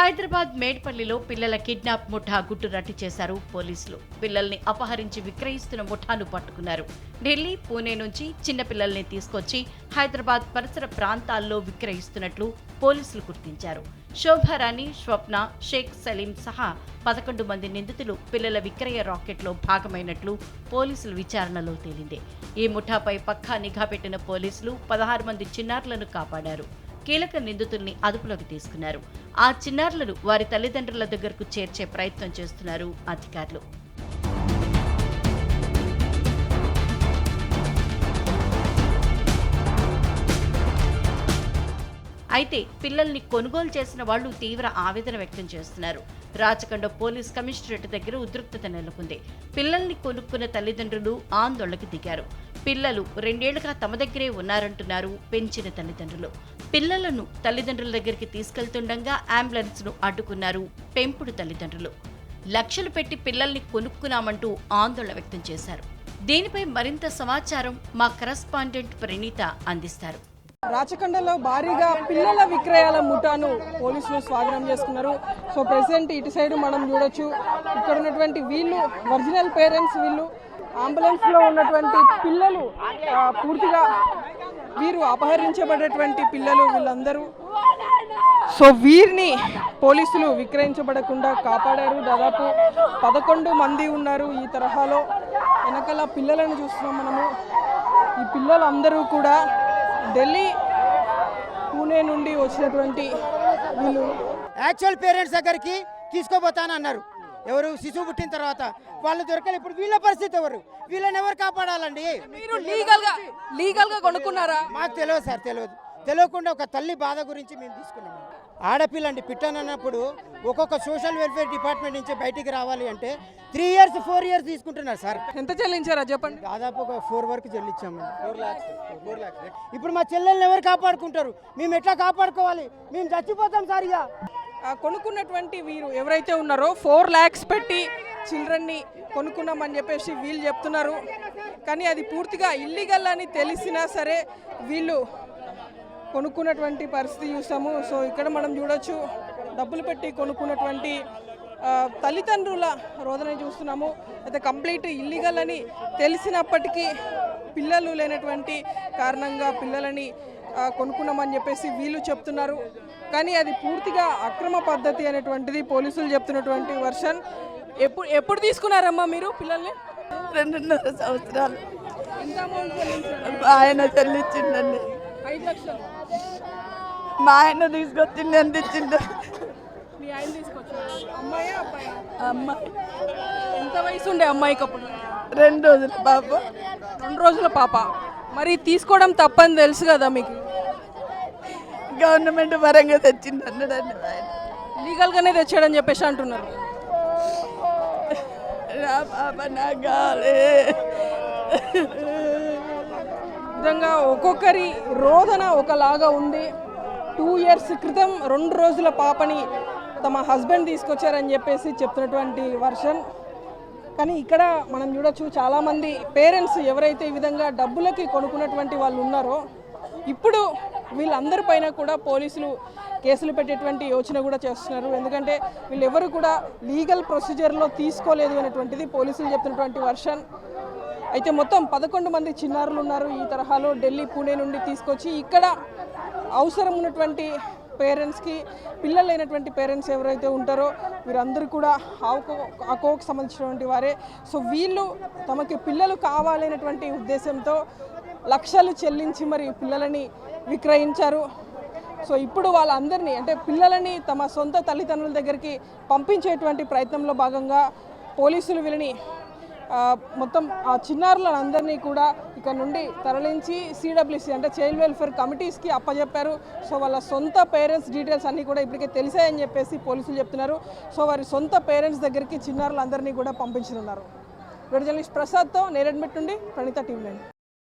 హైదరాబాద్ మేడ్పల్లిలో పిల్లల కిడ్నాప్ ముఠా గుట్టు రట్టు చేశారు పోలీసులు. పిల్లల్ని అపహరించి విక్రయిస్తున్న ముఠాను పట్టుకున్నారు. ఢిల్లీ పూణే నుంచి చిన్నపిల్లల్ని తీసుకొచ్చి హైదరాబాద్ పరిసర ప్రాంతాల్లో విక్రయిస్తున్నట్లు పోలీసులు గుర్తించారు. శోభారాణి స్వప్న షేక్ సలీం సహా పదకొండు మంది నిందితులు పిల్లల విక్రయ రాకెట్లో భాగమైనట్లు పోలీసుల విచారణలో తేలింది. ఈ ముఠాపై పక్కా నిఘా పెట్టిన పోలీసులు పదహారు మంది చిన్నారులను కాపాడారు. కీలక నిందితుల్ని అదుపులోకి తీసుకున్నారు. ఆ చిన్నారులను వారి తల్లిదండ్రుల దగ్గరకు చేర్చే ప్రయత్నం చేస్తున్నారు అధికారులు. అయితే పిల్లల్ని కొనుగోలు చేసిన వాళ్ళు తీవ్ర ఆవేదన వ్యక్తం చేస్తున్నారు. రాచకొండ పోలీస్ కమిషనరేట్ దగ్గర ఉద్రిక్తత నెలకొంది. పిల్లల్ని కొనుక్కున్న తల్లిదండ్రులు ఆందోళనకు దిగారు. పిల్లలు రెండేళ్ళుగా తమ దగ్గరే ఉన్నారంటున్నారు పెంచిన తల్లిదండ్రులు. పిల్లలను తల్లిదండ్రుల దగ్గరికి తీసుకెళ్తుండగా అంబులెన్స్ను అడ్డుకున్నారు పెంపుడు తల్లిదండ్రులు. లక్షలు పెట్టి పిల్లల్ని కొనుక్కున్నామంటూ ఆందోళన వ్యక్తం చేశారు. దీనిపై మరింత సమాచారం మా కరస్పాండెంట్ ప్రణీత అందిస్తారు. రాచకొండలో భారీగా పిల్లల విక్రయాల ముఠాను పోలీసులు స్వాధీనం చేసుకున్నారు. సో ప్రెసెంట్ ఇటు సైడ్ మనం చూడొచ్చు. ఇక్కడ ఉన్నటువంటి వీళ్ళు ఒరిజినల్ పేరెంట్స్ వీళ్ళు అంబులెన్స్లో ఉన్నటువంటి పిల్లలు పూర్తిగా వీరు అపహరించబడేటువంటి పిల్లలు వీళ్ళందరూ. సో వీరిని పోలీసులు విక్రయించబడకుండా కాపాడారు. దాదాపు పదకొండు మంది ఉన్నారు ఈ తరహాలో. వెనకాల పిల్లలను చూస్తున్నాం మనము. ఈ పిల్లలందరూ కూడా ఢిల్లీ పూణే నుండి వచ్చినటువంటి వీళ్ళు. యాక్చువల్ పేరెంట్స్ దగ్గరికి తీసుకోబోతానన్నారు ఎవరు? శిశువు పుట్టిన తర్వాత. వాళ్ళు దొరకలేదు ఇప్పుడు వీళ్ళ పరిస్థితి ఎవరు? వీళ్ళని ఎవరు కాపాడాలండి? మీరు లీగల్గా లీగల్గా కొనుక్కున్నారా? మాకు తెలియదు సార్ తెలియదు. తెలియకుండా ఒక తల్లి బాధ గురించి మేము తీసుకున్నాము ఆడపిల్లండి పిట్టనన్నప్పుడు ఒక్కొక్క సోషల్ వెల్ఫేర్ డిపార్ట్మెంట్ నుంచి బయటికి రావాలి అంటే త్రీ ఇయర్స్ ఫోర్ ఇయర్స్ తీసుకుంటున్నారు సార్. ఎంత చెల్లించారా చెప్పండి? దాదాపు ఒక ఫోర్ వరకు చెల్లించామండి ఇప్పుడు మా చెల్లెల్ని ఎవరు కాపాడుకుంటారు? మేము ఎట్లా కాపాడుకోవాలి? మేము చచ్చిపోతాం సార్ ఇక. కొనుక్కున్నటువంటి వీరు ఎవరైతే ఉన్నారో ఫోర్ ల్యాక్స్ పెట్టి చిల్డ్రన్ని కొనుక్కున్నామని చెప్పేసి వీళ్ళు చెప్తున్నారు. కానీ అది పూర్తిగా ఇల్లీగల్ అని తెలిసినా సరే వీళ్ళు కొనుక్కున్నటువంటి పరిస్థితి చూస్తాము. సో ఇక్కడ మనం చూడొచ్చు డబ్బులు పెట్టి కొనుక్కున్నటువంటి తల్లిదండ్రుల రోదన చూస్తున్నాము. అయితే కంప్లీట్ ఇల్లీగల్ అని తెలిసినప్పటికీ పిల్లలు లేనటువంటి కారణంగా పిల్లలని కొనుక్కున్నామని చెప్పేసి వీళ్ళు చెప్తున్నారు. కానీ అది పూర్తిగా అక్రమ పద్ధతి అనేటువంటిది పోలీసులు చెప్తున్నటువంటి వర్షన్. ఎప్పుడు ఎప్పుడు తీసుకున్నారమ్మా మీరు పిల్లల్ని? రెండున్నర సంవత్సరాలు? ఆయన చెల్లించిండండి. ఐదు లక్షలు. మా ఆయన ఎంత ఇచ్చిండు? ఆయన తీసుకొచ్చారు? అమ్మాయి ఎంత వయసు ఉండే అమ్మాయికి అప్పుడు? రెండు రోజులు బాబు రెండు రోజుల పాప. మరి తీసుకోవడం తప్పని తెలుసు కదా మీకు? గవర్నమెంట్ పరంగా తెచ్చిండు అన్నాడండి ఆయన. లీగల్గానే తెచ్చాడని చెప్పేసి అంటున్నారు. నా పాప కావాలి విధంగా ఒక్కొక్కరి రోదన ఒకలాగా ఉంది. టూ ఇయర్స్ క్రితం రెండు రోజుల పాపని తమ హస్బెండ్ తీసుకొచ్చారని చెప్పేసి చెప్తున్నటువంటి వర్షన్. కానీ ఇక్కడ మనం చూడొచ్చు చాలామంది పేరెంట్స్ ఎవరైతే ఈ విధంగా డబ్బులకి కొనుక్కున్నటువంటి వాళ్ళు ఉన్నారో ఇప్పుడు వీళ్ళందరి పైన కూడా పోలీసులు కేసులు పెట్టేటువంటి యోచన కూడా చేస్తున్నారు. ఎందుకంటే వీళ్ళెవరు కూడా లీగల్ ప్రొసీజర్లో తీసుకోలేదు అనేటువంటిది పోలీసులు చెప్తున్నటువంటి వర్షన్. అయితే మొత్తం పదకొండు మంది చిన్నారులు ఉన్నారు ఈ తరహాలో ఢిల్లీ పూణే నుండి తీసుకొచ్చి ఇక్కడ అవసరం ఉన్నటువంటి పేరెంట్స్కి పిల్లలైనటువంటి పేరెంట్స్ ఎవరైతే ఉంటారో వీరందరూ కూడా ఆవుకో అకోకు సంబంధించినటువంటి వారే. సో వీళ్ళు తమకి పిల్లలు కావాలనేటువంటి ఉద్దేశంతో లక్షలు చెల్లించి మరి పిల్లలని విక్రయించారు. సో ఇప్పుడు వాళ్ళందరినీ అంటే పిల్లలని తమ సొంత తల్లిదండ్రుల దగ్గరికి పంపించేటువంటి ప్రయత్నంలో భాగంగా పోలీసులు వీళ్ళని మొత్తం ఆ చిన్నారులందరినీ కూడా ఇక్కడ నుండి తరలించి సిడబ్ల్యూసి అంటే చైల్డ్ వెల్ఫేర్ కమిటీస్కి అప్పచెప్పారు సో వాళ్ళ సొంత పేరెంట్స్ డీటెయిల్స్ అన్నీ కూడా ఇప్పటికే తెలిసాయని చెప్పేసి పోలీసులు చెప్తున్నారు. సో వారి సొంత పేరెంట్స్ దగ్గరికి చిన్నారులందరినీ కూడా పంపించనున్నారు. వీడియో జర్నలిస్ట్ ప్రసాద్తో నేరెడ్మెట్ నుండి ప్రణీత టీం